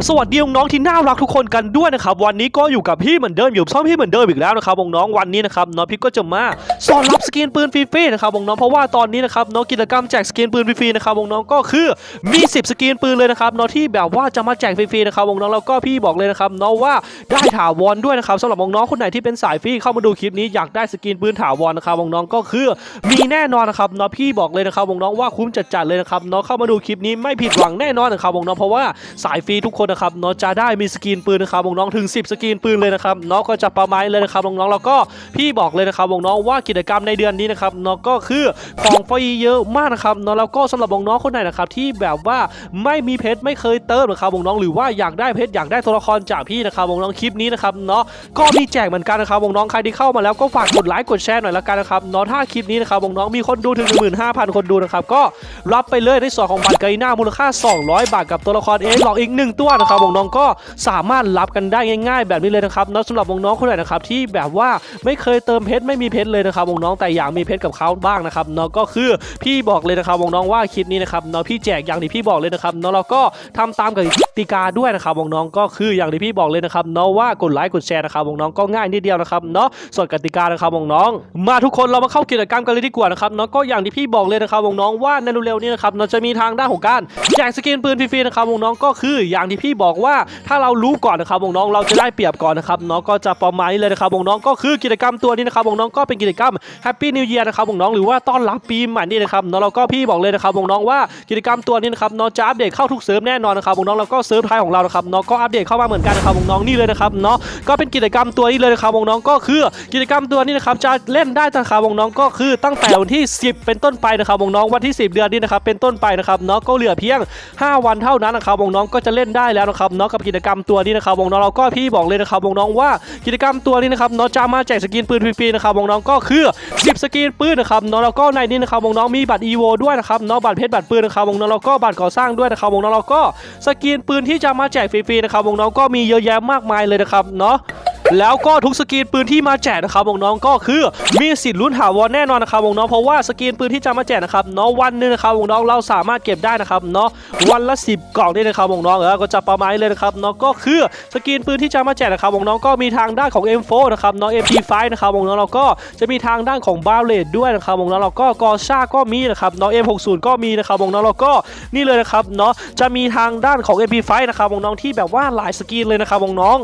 บสวัสดีน้องที่น่ารักทุกคนกันด้วยนะครับวันนี้ก็อยู่กับพี่เหมือนเดิมอยู่ช่องพี่เหมือนเดิมอีกแล้วนะครับน้องวันนี้นะครับน้องพี่ก็จะมาสอนรับสกินปืนฟรีๆนะครับน้องเพราะว่าตอนนี้นะครับน้องกิจกรรมแจกสกินปืนฟรีๆนะครับน้องก็คือมี 10 สกินปืนเลยนะครับน้องที่แบบว่าจะมาแจกฟรีๆนะครับน้องแล้วก็พี่บอกเลยนะครับน้องว่าได้ถาวรด้วยนะครับสำหรับน้องคนไหนที่เป็นสายฟรีเข้ามาดูคลิปนี้อยากได้สกินปืนถาวรนะครับน้องก็คือมีแน่นอนนะครับน้องพี่บอกเลยนะครับน้องว่าคุ้มจัดๆเลยนะครับน้องเข้ามาดูคลิปนี้ไม่ผิดหวังแน่นอนนะครับน้องเพราะว่าสายฟรีทุกคนนะครับน้องจะได้มีสกินปืนนะครับน้องถึง 10 สกินปืนเลยนะครับน้องก็จะประมาณเลยนะครับน้องๆแล้วก็พี่บอกเลยนะครับน้องว่ากิจกรรมในเดือนนี้นะครับน้องก็คือของฟรีเยอะมากนะครับน้องแล้วก็สำหรับน้องๆคนไหนนะครับที่แบบว่าไม่มีเพชรไม่เคยเติมนะครับน้องหรือว่าอยากได้เพชรอยากได้ตัวละครจากพี่นะครับน้องคลิปนี้นะครับเนาะก็มีแจกเหมือนกันนะครับน้องใครที่เข้ามาแล้วก็ฝากกดไลค์กดแชร์หน่อยละกันนะครับเนาะถ้าคลิปนี้นะครับน้องมีคนดูถึง 15,000 คนดูนะครับก็รับไปเลยในส่วนของบัตรไกน่ามูลค่า 200 บาทกับตัวละครเอหลอกอีกหนึ่งตัวนะครับน้องๆก็สามารถรับกันได้ง่ายๆ แบบนี้เลยนะครับนะสำหรับน้องๆคนไหนนะครับที่แบบว่าไม่เคยเติมเพชรไม่มีเพชรเลยนะครับน้องๆแต่อยากมีเพชรกับเขาบ้างนะครับเนาะก็คือพี่บอกเลยนะครับน้องๆว่าคลิปนี้นะครับเนาะพี่แจกอย่างที่พี่บอกเลยนะครับเนาะเราก็ทำตามกติกาด้วยนะครับน้องๆก็คืออย่างที่พี่บอกเลยนะครับเนาะว่ากดไลค์กดแชร์นะครับน้องๆก็ง่ายนิดเดียวนะครับเนาะส่วนกติกานะครับน้องๆมาทุกคนเรามาเข้ากิจกรรมกันเลยดีกว่านะครับเนาะก็อย่างที่พี่บอกเลยนะครับน้องๆว่าในเร็วๆนี้นะครับเนาะจะมีทางด้านของการแจกสกินปืนฟรีๆนะครับน้องๆก็คืออย่างที่พี่บอกว่าถ้าเรารู้ก่อนนะครับน้องๆเราจะได้เปรียบก่อนนะครับเนาะก็จะประมาณนี้เลยนะครับน้องๆก็คือกิจกรรมตัวนี้นะครับน้องๆก็เป็นกิจกรรม Happy New Year นะครับน้องๆหรือว่าต้อนรับปีใหม่นี่นะครับเนาะแล้วก็พี่บอกเลยนะครับน้องๆว่ากิจกรรมตัวนี้นะครับเนาะจะอัปเดตเข้าทุกเซิร์ฟแน่นอนนะครับน้องๆแล้วก็เซิร์ฟไทยของเรานะครับเนาะก็อัปเดตเข้ามาเหมือนกันนะครับวงน้องนี่เลยนะครับเนาะก็เป็นกิจกรรมตัวนี้เลยนะครับวงน้องก็คือกิจกรรมตัวนี้นะครับจะเล่นได้นะครับน้องก็คือตั้งแต่วันที่ 10 เป็นต้นไปนะครับวงน้องวันที่ 10 เดือนนี้นะครับเป็นต้นไปนะครับเนาะก็เหลือเพียง 5 วันเท่านั้นนะครับวงน้องก็จะเล่นได้แล้วนะครับเนาะกับกิจกรรมตัวนี้นะครับวงน้องเราก็พี่บอกเลยนะครับวงน้องว่ากิจกรรมตัวนี้นะครับเนาะจะมาแจกสกินปืนฟรีๆนะครับวงน้องก็คือ 10 สกินปืนนะครับเนาะแล้วก็ในนี้นะครับน้องมีบัตร EVO ด้วยนะครับเนาะบัตรเพชรบัตรปืนนะครับน้องๆแล้วก็บัตรก่อสร้างด้วยนะครับน้องๆแล้วก็สกินปืนที่จะมาแจกฟรีๆนะครับวงน้องก็มีเยอะแยะมากมายเลยนะครับเนาะ แล้วก็ทุกสกรีนปืนที่มาแจกนะครับน้องก็คือมีสิทธิ์ลุ้นถาวรแน่นอนนะครับน้องเพราะว่าสกรีนปืนที่จะมาแจกนะครับเนาะวันหนึงนะครับน้องเราสามารถเก็บได้นะครับเนาะวันละ 10 กล่องนี่นะครับน้องๆเออก็จะประมาณนี้เลยนะครับเนาะก็คือสกรีนปืนที่จะมาแจกนะครับน้องก็มีทางด้านของ M4 นะครับเนาะ MP5 นะครับน้องเราก็จะมีทางด้านของบาเลตด้วยนะครับน้องเราก็กอชาก็มีนะครับเนาะ M60 ก็มีนะครับน้องเราก็นี่เลยนะครับเนาะจะมีทางด้านของ MP5 นะครับน้องที่แบบว่าหลายสกรีนเลยนะครับน้อง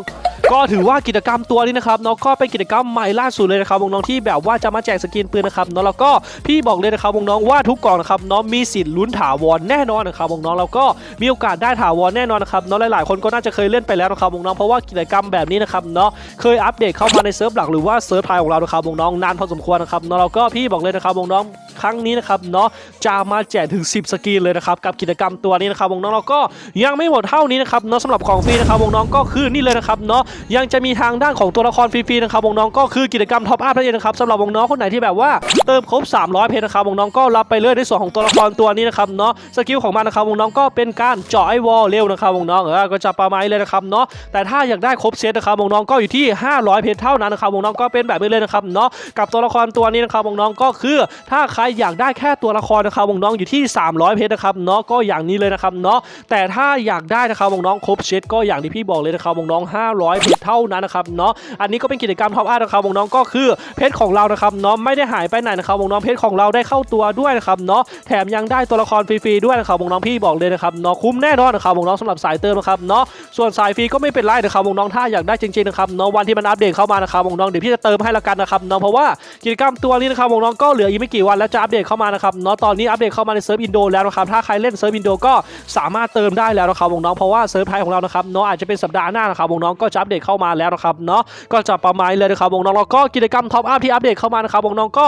ก็ถือว่ากิจกรรมตัวนี้นะครับเนาะก็เป็นกิจกรรมใหม่ล่าสุดเลยนะครับวงน้องที่แบบว่าจะมาแจกสกินปืนนะครับเนาะแล้วก็พี่บอกเลยนะครับวงน้องว่าทุกกล่องนะครับเนาะมีสิทธิ์ลุ้นถาวรแน่นอนนะครับวงน้องแล้วก็มีโอกาสได้ถาวรแน่นอนนะครับเนาะหลาย ๆ คนก็น่าจะเคยเล่นไปแล้วนะครับวงน้องเพราะว่ากิจกรรมแบบนี้นะครับเนาะเคยอัปเดตเข้ามาในเซิร์ฟหลักหรือว่าเซิร์ฟไทยของเรานะครับวงน้องนานพอสมควรนะครับเนาะแล้วก็พี่บอกเลยนะครับวงน้องครั้งนี้นะครับเนาะจะมาแจกถึง 10 สกินเลยนะครับกับกิจกรรมตัวนี้นะครับน้องๆแล้วก็ยังไม่หมดเท่านี้นะครับเนาะสำหรับของฟรีนะครับน้องก็คือนี่เลยนะครับเนาะยังจะมีทางด้านของตัวละครฟรีๆนะครับวงน้องก็คือกิจกรรมท็อปอัพนั่นเองนะครับสำหรับวงน้องคนไหนที่แบบว่าเติมครบ 300 เพชรนะครับวงน้องก็รับไปเลยในส่วนของตัวละครตัวนี้นะครับเนาะสกิลของมันนะครับวงน้องก็เป็นการเจาะไอวอลเร็วนะครับวงน้องเออก็จะประมาณเลยนะครับเนาะแต่ถ้าอยากได้ครบเซตนะครับวงน้องก็อยู่ที่ 500 เพชรเท่านั้นนะครับวงน้องก็เป็นแบบนี้เลยนะครับเนาะกับตัวละครตัวนี้นะครับวงน้องก็คือถ้าใครอยากได้แค่ตัวละครนะครับวงน้องอยู่ที่ 300 เพชรนะครับเนาะก็อย่างนี้เลยนะครับเนาะแต่ถ้าอยากได้นะครับน้องๆครบเซตก็อย่างที่พี่บอกเลยนะครับน้อง 500เพชรเท่านั้นนะครับเนาะอันนี้ก็เป็นกิจกรรมท็อปอัพนะครับวงน้องก็คือเพชรของเรานะครับเนาะไม่ได้หายไปไหนนะครับวงน้องเพชรของเราได้เข้าตัวด้วยนะครับเนาะแถมยังได้ตัวละครฟรีๆด้วยนะครับวงน้องพี่บอกเลยนะครับเนาะคุ้มแน่นอนนะครับวงน้องสำหรับสายเติมนะครับเนาะส่วนสายฟรีก็ไม่เป็นไรนะครับวงน้องถ้าอยากได้จริงๆนะครับเนาะวันที่มันอัปเดตเข้ามานะครับวงน้องเดี๋ยวพี่จะเติมให้ละกันนะครับเนาะเพราะว่ากิจกรรมตัวนี้นะครับวงน้องก็เหลืออีกไม่กี่วันแล้วจะอัปเดตเข้ามานะครับเนาะตอนนี้อัปเดตเข้ามาในเซิร์ฟอินโดแล้วนะครับถ้าใครเล่นเซิร์ฟอินโดก็สามารถเติมได้แล้วนะครับน้องเพราะว่าเซิร์ฟไทยของเรานะครับเนาะอาจจะเป็นสัปดาห์หน้านะครับน้องก็จะอัปเดตเข้ามาแล้วนะครับเนาะก็จะประมาณเลยนะครับน้องแล้วก็กิจกรรมท็อปอัพที่อัปเดตเข้ามานะครับน้องก็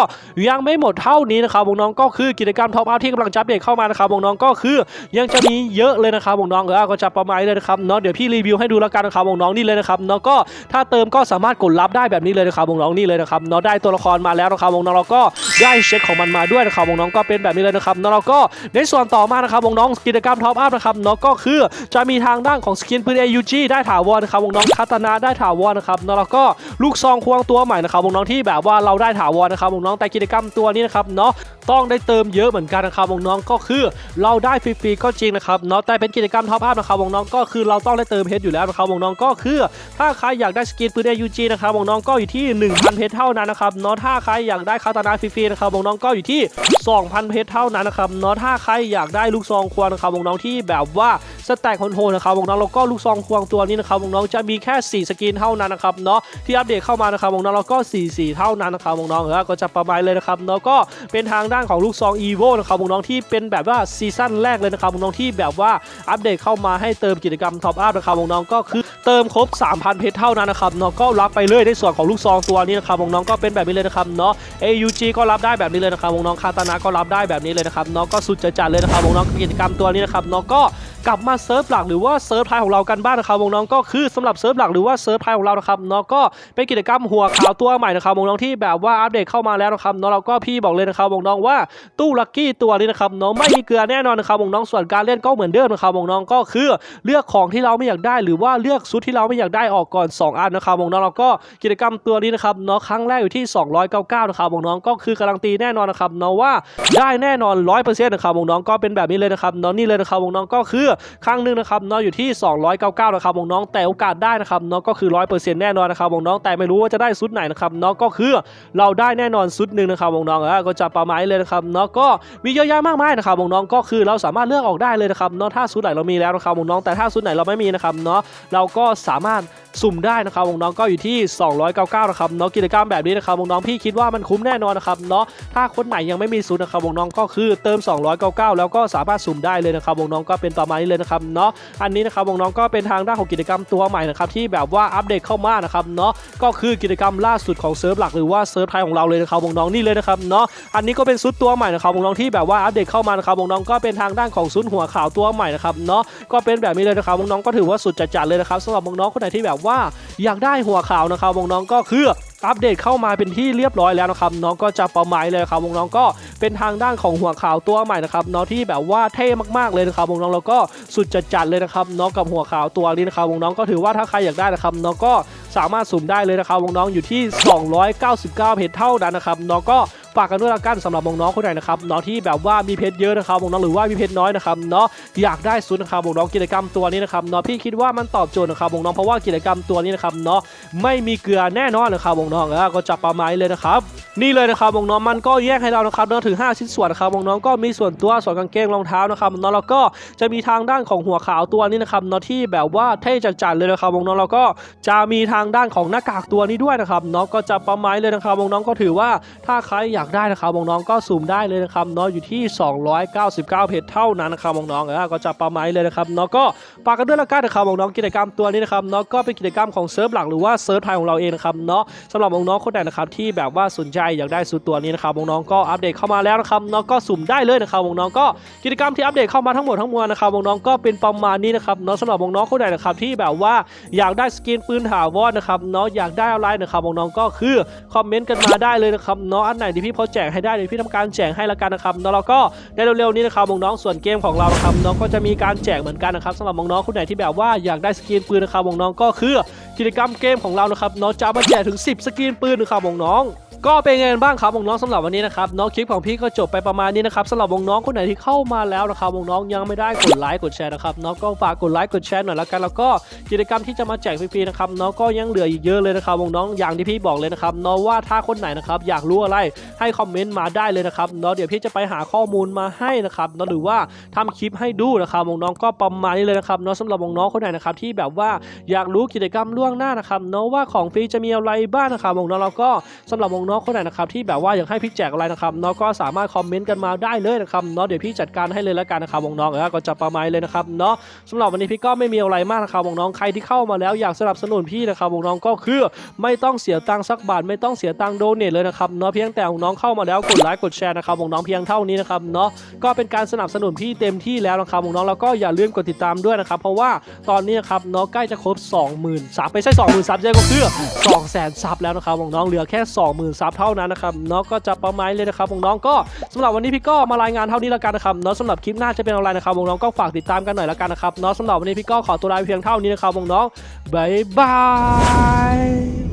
ยังไม่หมดเท่านี้นะครับน้องก็คือกิจกรรมท็อปอัพที่กำลังจะอัปเดตเข้ามานะครับน้องก็คือยังจะมีเยอะเลยนะครับน้องเออก็จะประมาณเลยนะครับเนาะเดี๋ยวพี่รีวิวให้ดูแล้วกันนะครับน้องนี่เลยนะครับเนาะก็ถ้าเติมก็สามารถกดรับได้แบบนี้เลยนะครับน้องนี่เลยนะครับเนาะได้ตัวละครมาแล้วนะครับน้องๆเราก็ได้เช็คของมันมาด้วยนะครับน้องก็เป็นแบบนี้เลยนะครับเนาะเราก็ในส่วนต่อมานะครับน้องกิจกรรมท็อปอัพนะครับเนาะก็คือจะมีทางด้านของสกินปืน AUG ได้ถาวรนะครับน้องคาตานะได้ถาวรนะครับแล้วก็ลูกซองควงตัวใหม่นะครับน้องที่แบบว่าเราได้ถาวรนะครับน้องแต่กิจกรรมตัวนี้นะครับเนาะต้องได้เติมเยอะเหมือนกันนะครับน้องก็คือเราได้ฟรีๆก็จริงนะครับเนาะแต่เป็นกิจกรรมท็อปอัพนะครับน้องก็คือเราต้องได้เติมเพชรอยู่แล้วนะครับน้องก็คือ ถ้าใครอยากได้สกินปืน AUG นะครับน้องก็อยู่ที่ 1,000 เพชรเท่านั้นนะครับเนาะถ้าใครอยากได้คาตานาฟรีๆนะครับน้องก็อยู่ที่ 2,000 เพชรเท่านั้นนะครับเนาะถ้าใครอยากได้ลูกซองควงนะครับน้องที่แบบว่า สแต็กโหดๆนะครับน้องแล้วก็ลูกซองควงตัวนี้นะครับน้องจะมีแค่ 4 สกินเท่านั้นนะครับเนาะที่อัปเดตเข้ามานะครับน้องแล้วก็ 4 4 เท่านั้นนะครับน้องเออก็จะประมาณเลยนะครับเนาะก็เป็นทางด้านของลูกซอง EVO นะครับน้องที่เป็นแบบว่าซีซั่นแรกเลยนะครับน้องที่แบบว่าอัปเดตเข้ามาให้เติมกิจกรรมท็อปอัพนะครับน้องก็คือเติมครบ 3,000 เพชรเท่านั้นนะครับเนาะก็รับไปเลยในส่วนของลูกซองตัวนี้นะครับน้องก็เป็นแบบนี้เลยนะครับเนาะ AUG ก็รับได้แบบนี้เลยนะครับน้องคาตานาก็รับได้แบบนี้เลยนะครับเนาะก็สุดจะจัดเลยนะครับน้องกิจกรรมตัวนี้นะครับเนาะก็ กลับมาเซิร์ฟหลักหรือว่าเซิร์ฟไทยของเรากันบ้างนะครับวงน้องก็คือสำหรับเซิร์ฟหลักหรือว่าเซิร์ฟไทยของเรานะครับเนาะก็เป็นกิจกรรมหัวข่าวตัวใหม่นะครับวงน้องที่แบบว่าอัปเดตเข้ามาแล้วนะครับเนาะเราก็พี่บอกเลยนะครับวงน้องว่าตู้ลัคกี้ตัวนี้นะครับเนาะไม่มีเกลือแน่นอนนะครับวงน้องส่วนการเล่นก็เหมือนเดิมนะครับวงน้องก็คือเลือกของที่เราไม่อยากได้ หรือว่าเลือกชุดที่เราไม่อยากได้ออกก่อน 2 อันนะครับวงน้องๆแล้วก็กิจกรรมตัวนี้นะครับเนาะครั้งแรกอยู่ที่ 299นะครับน้องก็คือการันตีแน่นอนนะครับเนาะว่าได้แน่นอน100%นะครับน้องก็เป็นแบบนี้เลยนะครับเนาะนี่เลยนะครับน้องก็คือครั้งหนึ่งนะครับน้องอยู่ที่ 299นะครับวงน้องแต่โอกาสได้นะครับน้องก็คือ 100%แน่นอนนะครับวงน้องแต่ไม่รู้ว่าจะได้ซุดไหนนะครับน้องก็คือเราได้แน่นอนซุดหนึ่งนะครับวงน้องๆเออก็จะประมาณนี้เลยนะครับน้องก็มีเยอะแยะมากมายนะครับวงน้องก็คือเราสามารถเลือกออกได้เลยนะครับน้องถ้าซุดไหนเรามีแล้วนะครับวงน้องแต่ถ้าซุดไหนเราไม่มีนะครับเนาะเราก็สามารถ สุ่มได้นะครับวงน้องก็อยู่ที่ 299นะครับเนาะกิจกรรมแบบนี้นะครับวงน้องพี่คิดว่ามันคุ้มแน่นอนนะครับเนาะถ้าคนไหนยังไม่มีซุนนะครับวงน้องก็คือเติม 299 แล้วก็สามารถสุ่มได้เลยนะครับวงน้องก็เป็นประมาณนี้เลยนะครับเนาะอันนี้นะครับวงน้องก็เป็นทางด้านของกิจกรรมตัวใหม่นะครับที่แบบว่าอัปเดตเข้ามานะครับเนาะก็คือกิจกรรมล่าสุดของเซิร์ฟหลักหรือว่าเซิร์ฟไทยของเราเลยนะครับวงน้องนี่เลยนะครับเนาะอันนี้ก็เป็นซุดตัวใหม่นะครับน้องที่แบบว่าอัปเดตเข้ามานะครับน้องก็เป็นทางด้านของซุดหัวขาวตัวใหม่นะครับเนาะก็เป็นแบบนี้เลยนะครับน้องก็ถือว่าสุดจัดๆเลยนะครับสำหรับน้องคนไหนที่แบบว่าอยากได้หัวขาวนะครับวงน้องก็คืออัปเดตเข้ามาเป็นที่เรียบร้อยแล้วนะครับน้องก็จะประมาณเลยครับวงน้องก็เป็นทางด้านของหัวขาวตัวใหม่นะครับน้องที่แบบว่าเท่มากๆเลยนะครับวงน้องแล้วก็สุดจัดจัดๆเลยนะครับน้องกับหัวขาวตัวนี้นะครับวงน้องก็ถือว่าถ้าใครอยากได้นะครับน้องก็สามารถสุ่มได้เลยนะครับวงน้องอยู่ที่ 299 เพชรเท่านั้นนะครับน้องก็ ฝากกันด้วยละกันสำหรับน้องๆคนไหนนะครับน้องที่แบบว่ามีเพชรเยอะนะครับน้องหรือว่ามีเพชรน้อยนะครับเนาะอยากได้ซุนนะครับน้องกิจกรรมตัวนี้นะครับเนาะพี่คิดว่ามันตอบโจทย์นะครับน้องเพราะว่ากิจกรรมตัวนี้นะครับเนาะไม่มีเกลือแน่นอนนะครับน้องๆเออก็จะประมาณเลยนะครับนี่เลยนะครับน้องมันก็แยกให้เรานะครับเนาะถึง 5 ชิ้นส่วนนะครับน้องก็มีส่วนตัวส่วนกางเกงรองเท้านะครับน้องแล้วก็จะมีทางด้านของหัวขาวตัวนี้นะครับเนาะที่แบบว่าเท่จัดๆเลยนะครับน้องแล้วก็จะมีทางด้านของหน้ากากตัวนี้ด้วยนะครับเนาะก็จะประมาณเลยนะครับน้องก็ถือว่าถ้าใครอยากได้นะครับน้องๆก็สุ่มได้เลยนะครับเนาะอยู่ที่ 299 เพชรเท่านั้นนะครับน้องๆเออก็จะประมาณนี้เลยนะครับเนาะก็ฝากกันด้วยละกันนะครับน้องๆกิจกรรมตัวนี้นะครับเนาะก็เป็นกิจกรรมของเซิร์ฟหลักหรือว่าเซิร์ฟไทยของเราเองนะครับเนาะสำหรับน้องๆคนไหนนะครับที่แบบว่าสนใจอยากได้สูตรตัวนี้นะครับน้องๆก็อัปเดตเข้ามาแล้วนะครับน้องก็สุ่มได้เลยนะครับน้องๆก็กิจกรรมที่อัปเดตเข้ามาทั้งหมดทั้งมวลนะครับน้องๆก็เป็นประมาณนี้นะครับเนาะสำหรับน้องๆคนไหนนะครับที่แบบว่าอยากได้สกินปืนถาวรนะครับเนาะอยากได้อะไรนะครับน้องๆก็คือคอมเมนต์กันมาได้เลยนะครับเนาะอันไหนที่ที่พอแจกให้ได้เดี๋ยวพี่ทำการแจกให้ละกันนะครับเนาะแล้วก็ในเร็วๆนี้นะครับน้องๆส่วนเกมของเรานะครับน้องก็จะมีการแจกเหมือนกันนะครับสำหรับน้องๆคนไหนที่แบบว่าอยากได้สกินปืนนะครับน้องก็คือกิจกรรมเกมของเรานะครับน้องจะมาแจกถึง 10 สกินปืนนะครับน้อง ก็เป็นไงกันบ้างครับวงน้องๆสำหรับวันนี้นะครับเนาะคลิปของพี่ก็จบไปประมาณนี้นะครับสำหรับวงน้องคนไหนที่เข้ามาแล้วนะครับวงน้องยังไม่ได้กดไลค์กดแชร์นะครับเนาะก็ฝากกดไลค์กดแชร์หน่อยและกันแล้วก็กิจกรรมที่จะมาแจกฟรีๆนะครับเนาะก็ยังเหลืออีกเยอะเลยนะครับวงน้องอย่างที่พี่บอกเลยนะครับเนาะว่าถ้าคนไหนนะครับอยากรู้อะไรให้คอมเมนต์มาได้เลยนะครับเนาะเดี๋ยวพี่จะไปหาข้อมูลมาให้นะครับเนาะหรือว่าทำคลิปให้ดูนะครับวงน้องก็ประมาณนี้เลยนะครับเนาะสำหรับวงน้องคนไหนนะครับที่แบบว่าอยากรู้กิจกรรมล่วงหน้านะครับเนาะว่าของฟรีจะมีอะไรบ้างนะครับน้องๆแล้วก็สำหรับน้องคนไหนนะครับที่แบบว่าอยากให้พี่แจกอะไรนะครับเนาะก็สามารถคอมเมนต์กันมาได้เลยนะครับเนาะเดี๋ยวพี่จัดการให้เลยละกันนะครับวงน้องๆเออก็จะประมาณเลยนะครับเนาะสำหรับวันนี้พี่ก็ไม่มีอะไรมากนะครับวงน้องใครที่เข้ามาแล้วอยากสนับสนุนพี่นะครับวงน้องก็คือไม่ต้องเสียตังค์สักบาทไม่ต้องเสียตังค์โดเนทเลยนะครับเนาะเพียงแต่น้องเข้ามาแล้วกดไลค์กดแชร์นะครับวงน้องเพียงเท่านี้นะครับเนาะก็เป็นการสนับสนุนพี่เต็มที่แล้วนะครับวงน้องแล้วก็อย่าลืมกดติดตามด้วยนะครับเพราะว่าตอนนี้นะครับเนาะใกล้จะครบ 20,000ซับไม่ใช่20,000ซับใช่ก็คือ200,000ซับแล้วนะครับน้องเหลือแค่ 20,000ซับเท่านั้นนะครับเนาะก็จะประมาณเลยนะครับวงน้องก็สำหรับวันนี้พี่ก็มารายงานเท่านี้แล้วกันนะครับเนาะสำหรับคลิปหน้าจะเป็นอะไรนะครับวงน้องก็ฝากติดตามกันหน่อยแล้วกันนะครับเนาะสำหรับวันนี้พี่ก็ขอตัวลาเพียงเท่านี้นะครับวงน้องบายบาย